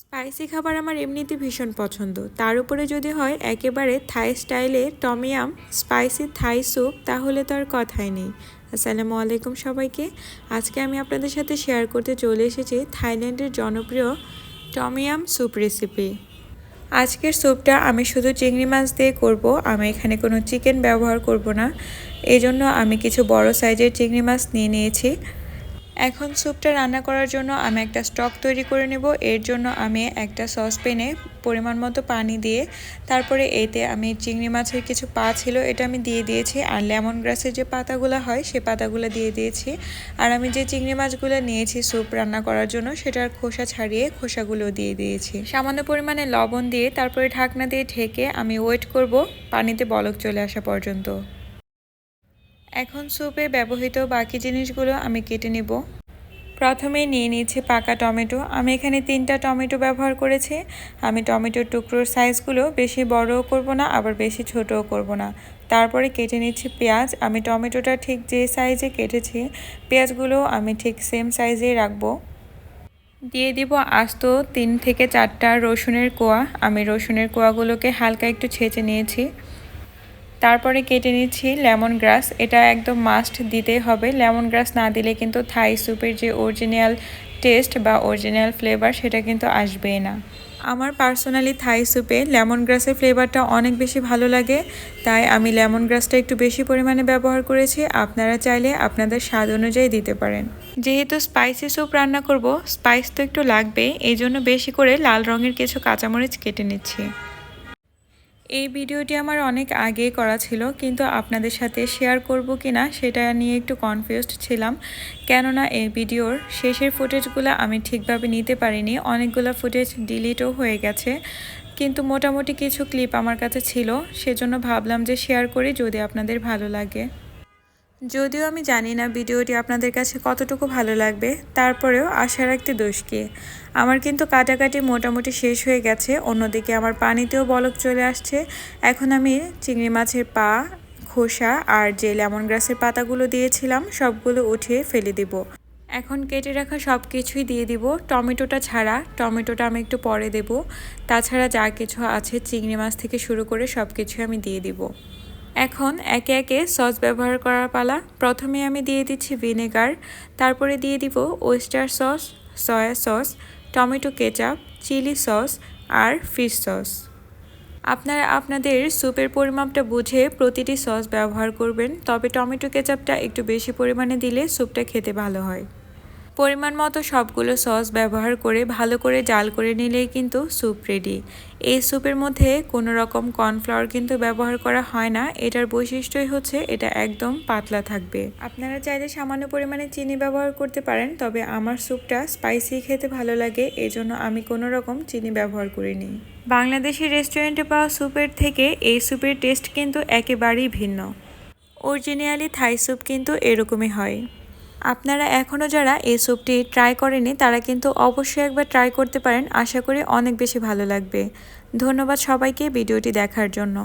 Spicy খাবার আমার এমনিতে ভীষণ পছন্দ। তার উপরে যদি হয় একেবারে থাই স্টাইলে টমিয়াম স্পাইসি থাই স্যুপ, তাহলে তো আর কথাই নেই। আসসালামু আলাইকুম সবাইকে। আজকে আমি আপনাদের সাথে শেয়ার করতে চলে এসেছি থাইল্যান্ডের জনপ্রিয় টমিয়াম স্যুপ রেসিপি। আজকের স্যুপটা আমি শুধু চিংড়ি মাছ দিয়ে করব, আমি এখানে কোনো চিকেন ব্যবহার করব না। এই জন্য আমি কিছু বড় সাইজের চিংড়ি মাছ নিয়ে নিয়েছি। এখন স্যুপটা রান্না করার জন্য আমি একটা স্টক তৈরি করে নেব। এর জন্য আমি একটা সসপ্যানে পরিমাণ মতো পানি দিয়ে তারপরে এতে আমি চিংড়ি মাছের কিছু পা ছিল, এটা আমি দিয়ে দিয়েছি আর লেমন গ্রাসের যে পাতাগুলো হয় সে পাতাগুলো দিয়ে দিয়েছি। আর আমি যে চিংড়ি মাছগুলো নিয়েছি স্যুপ রান্না করার জন্য সেটার খোসা ছাড়িয়ে খোসাগুলো দিয়ে দিয়েছি। সামান্য পরিমাণে লবণ দিয়ে তারপরে ঢাকনা দিয়ে ঢেকে আমি ওয়েট করব, পানিতে বলক চলে আসা পর্যন্ত। এখন স্যুপে ব্যবহৃত বাকি জিনিসগুলো আমি কেটে নেব। প্রথমে নিয়ে নিয়েছি পাকা টমেটো। আমি এখানে তিনটা টমেটো ব্যবহার করেছি। আমি টমেটোর টুকরোর সাইজগুলো বেশি বড়ও করব না, আবার বেশি ছোটও করব না। তারপরে কেটে নিচ্ছি পেঁয়াজ। আমি টমেটোটা ঠিক যে সাইজে কেটেছি, পেঁয়াজগুলো আমি ঠিক সেম সাইজেই রাখব। দিয়ে দিব আস্ত তিন থেকে চারটা রসুনের কোয়া। আমি রসুনের কোয়াগুলোকে হালকা একটু ছেঁচে নিয়েছি। তারপরে কেটে নিচ্ছি লেমন গ্রাস। এটা একদম মাস্ট দিতে হবে। লেমন গ্রাস না দিলে কিন্তু থাই স্যুপের যে অরিজিনাল টেস্ট বা অরিজিনাল ফ্লেভার সেটা কিন্তু আসবেই না। আমার পার্সোনালি থাই স্যুপে লেমন গ্রাসের ফ্লেভারটা অনেক বেশি ভালো লাগে। তাই আমি লেমন গ্রাসটা একটু বেশি পরিমাণে ব্যবহার করেছি। আপনারা চাইলে আপনাদের স্বাদ অনুযায়ী দিতে পারেন। যেহেতু স্পাইসি স্যুপ রান্না করব স্পাইস তো একটু লাগবে এই জন্য বেশি করে লাল রঙের কিছু কাঁচামরিচ কেটে নিচ্ছি। এই ভিডিওটি আমার অনেক আগে করা ছিল, কিন্তু আপনাদের সাথে শেয়ার করব কি না সেটা নিয়ে একটু কনফিউজড ছিলাম। কেননা এই ভিডিওর শেষের ফুটেজগুলো আমি ঠিকভাবে নিতে পারিনি, অনেকগুলো ফুটেজ ডিলিটও হয়ে গেছে। কিন্তু মোটামুটি কিছু ক্লিপ আমার কাছে ছিল, সেজন্য ভাবলাম যে শেয়ার করি যদি আপনাদের ভালো লাগে। যদিও আমি জানি না ভিডিওটি আপনাদের কাছে কতটুকু ভালো লাগবে, তারপরেও আশা রাখতে দোষ কি। আমার কিন্তু কাটাকাটি মোটামুটি শেষ হয়ে গেছে, অন্যদিকে আমার পানিতেও বলক চলে আসছে। এখন আমি চিংড়ি মাছের পা, খোসা আর যে লেমন গ্রাসের পাতাগুলো দিয়েছিলাম, সবগুলো উঠিয়ে ফেলে দিব। এখন কেটে রাখা সব কিছুই দিয়ে দিব। টমেটোটা ছাড়া, টমেটোটা আমি একটু পরে দেব। তাছাড়া যা কিছু আছে, চিংড়ি মাছ থেকে শুরু করে সব কিছুই আমি দিয়ে দিব। এখন একে একে সস ব্যবহার করার পালা। প্রথমে আমি দিয়ে দিচ্ছি ভিনেগার, তারপরে দিয়ে দিব oyster sauce, soy sauce, tomato ketchup, chilli sauce আর ফিশ সস। আপনারা আপনাদের স্যুপের পরিমাপটা বুঝে প্রতিটি সস ব্যবহার করবেন, তবে টমেটো কেচাপটা একটু বেশি পরিমাণে দিলে স্যুপটা খেতে ভালো হয়। পরিমাণ মতো সবগুলো সস ব্যবহার করে ভালো করে জাল করে নিলেই কিন্তু স্যুপ রেডি এই স্যুপের মধ্যে কোনো রকম কর্নফ্লাওয়ার কিন্তু ব্যবহার করা হয় না। এটার বৈশিষ্ট্যই হচ্ছে এটা একদম পাতলা থাকবে। আপনারা চাইলে সামান্য পরিমাণে চিনি ব্যবহার করতে পারেন, তবে আমার স্যুপটা স্পাইসি খেতে ভালো লাগে, এজন্য আমি কোনো রকম চিনি ব্যবহার করিনি। বাংলাদেশি রেস্টুরেন্টে পাওয়া স্যুপের থেকে এই স্যুপের টেস্ট কিন্তু একেবারেই ভিন্ন। অরিজিনালি থাই স্যুপ কিন্তু এরকমই হয়। আপনারা এখনও যারা এই স্যুপটি ট্রাই করেনি তারা কিন্তু অবশ্যই একবার ট্রাই করতে পারেন। আশা করি অনেক বেশি ভালো লাগবে। ধন্যবাদ সবাইকে ভিডিওটি দেখার জন্য।